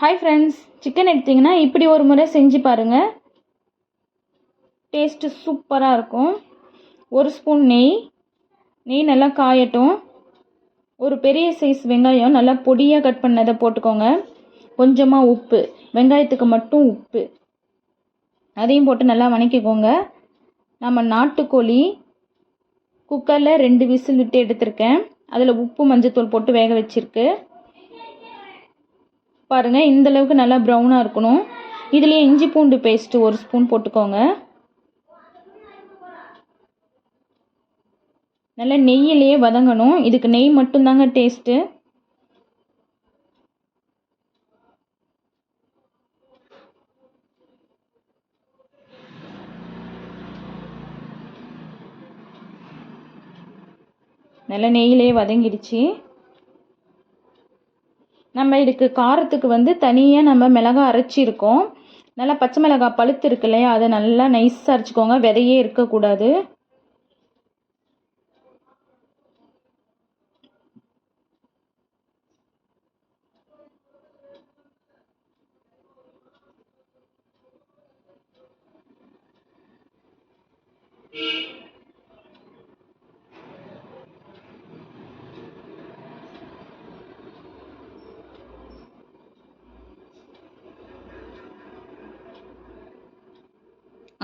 Hi friends chicken எடுத்திங்கன்னா இப்படி ஒரு முறை செஞ்சு பாருங்கள் டேஸ்ட்டு சூப்பராக இருக்கும். ஒரு ஸ்பூன் நெய். நெய் நல்லா காயட்டும். ஒரு பெரிய சைஸ் வெங்காயம் நல்லா பொடியாக கட் பண்ணதை போட்டுக்கோங்க. கொஞ்சமாக உப்பு. வெங்காயத்துக்கு மட்டும் உப்பு. அதையும் போட்டு நல்லா வணக்கிக்கோங்க. நம்ம நாட்டுக்கோழி குக்கரில் ரெண்டு விசில் விட்டு எடுத்திருக்கேன். அதில் உப்பு மஞ்சத்தூள் போட்டு வேக வச்சுருக்கு. பாருங்கள் இந்தளவுக்கு நல்லா ப்ரௌனாக இருக்கணும். இதுலேயே இஞ்சி பூண்டு பேஸ்ட்டு ஒரு ஸ்பூன் போட்டுக்கோங்க. நல்லா நெய்யிலேயே வதங்கணும். இதுக்கு நெய் மட்டும்தாங்க டேஸ்ட்டு நல்லா நெய்யிலேயே வதங்கிடுச்சு. நம்ம இதுக்கு காரத்துக்கு வந்து தனியாக நம்ம மிளகா அரைச்சிருக்கோம். நல்லா பச்சை மிளகாய் பழுத்து இருக்கு இல்லையா? அதை நல்லா நைஸாக அரைச்சிக்கோங்க. விதையே இருக்கக்கூடாது.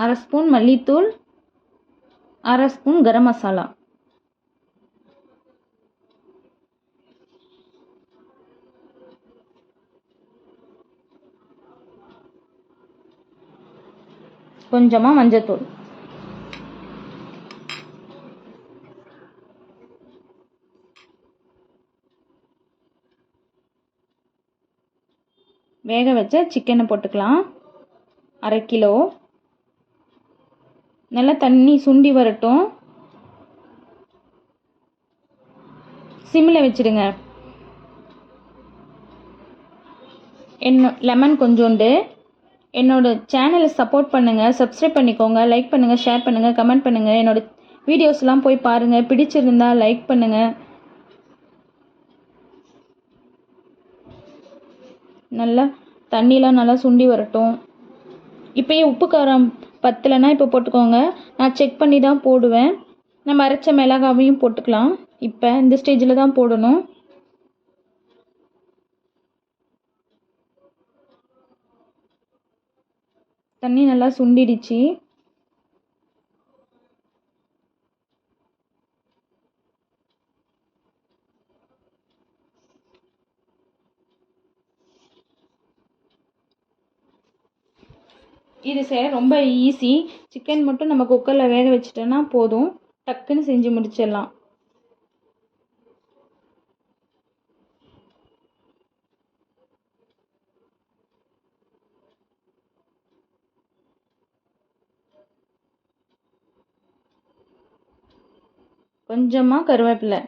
அரை ஸ்பூன் மல்லித்தூள் அரை ஸ்பூன் கரம் மசாலா. கொஞ்சமாக மஞ்சத்தூள். வேக வச்ச சிக்கனை போட்டுக்கலாம். அரை கிலோ. நல்லா தண்ணி சுண்டி வரட்டும். சிம்மில் வச்சுடுங்க. என்ன லெமன் கொஞ்சோண்டு. என்னோட சேனலை சப்போர்ட் பண்ணுங்கள் சப்ஸ்கிரைப் பண்ணிக்கோங்க லைக் பண்ணுங்கள் ஷேர் பண்ணுங்கள் கமெண்ட் பண்ணுங்கள் என்னோட வீடியோஸ்லாம் போய் பாருங்கள் பிடிச்சிருந்தா லைக் பண்ணுங்கள் நல்லா தண்ணிலாம் நல்லா சுண்டி வரட்டும். இப்போயே உப்பு காரம் பத்தலைன்னா இப்போ போட்டுக்கோங்க. நான் செக் பண்ணி தான் போடுவேன். நம்ம அரைச்ச மிளகாவையும் போட்டுக்கலாம். இப்போ இந்த ஸ்டேஜில் தான் போடணும். தண்ணி நல்லா சுண்டிடுச்சு. இது செய்ய ரொம்ப ஈஸி சிக்கன் மட்டும் நம்ம குக்கரில் வேக வச்சிட்டோன்னா போதும். டக்குன்னு செஞ்சு முடிச்சிடலாம். கொஞ்சமாக கருவேப்பிலை.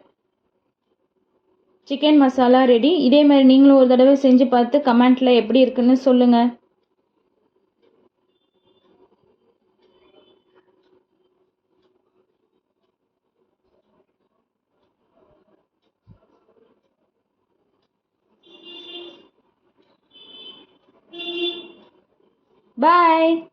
சிக்கன் மசாலா ரெடி இதே மாதிரி நீங்களும் ஒரு தடவை செஞ்சு பார்த்து கமெண்ட்டில் எப்படி இருக்குன்னு சொல்லுங்கள் Bye.